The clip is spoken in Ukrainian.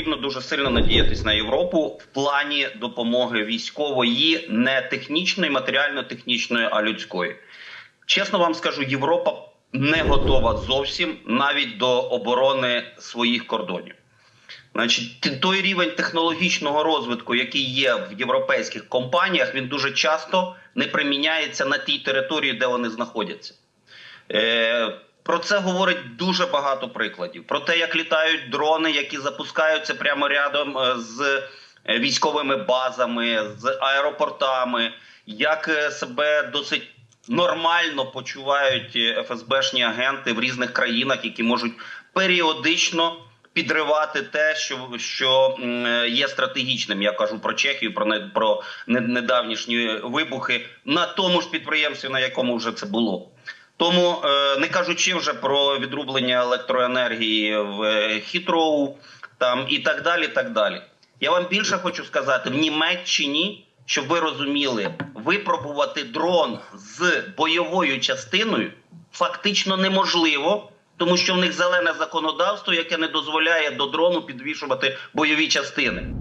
потрібно дуже сильно надіятись на Європу в плані допомоги військової, не технічної, матеріально-технічної, а людської. Чесно вам скажу, Європа не готова зовсім навіть до оборони своїх кордонів. Значить, той рівень технологічного розвитку, який є в європейських компаніях, він дуже часто не приміняється на тій території, де вони знаходяться. Е, про це говорить дуже багато прикладів. Про те, як літають дрони, які запускаються прямо рядом е, з е, військовими базами, з аеропортами, як е, себе досить нормально почувають ФСБшні агенти в різних країнах, які можуть періодично підривати те, що, що є стратегічним. Я кажу про Чехію, про не про не- недавнішні вибухи на тому ж підприємстві, на якому вже це було. Тому е, не кажучи вже про відрублення електроенергії в е, Хітроу там і так далі. так далі. Я вам більше хочу сказати: в Німеччині, щоб ви розуміли, випробувати дрон з бойовою частиною фактично неможливо, тому що в них зелене законодавство, яке не дозволяє до дрону підвішувати бойові частини.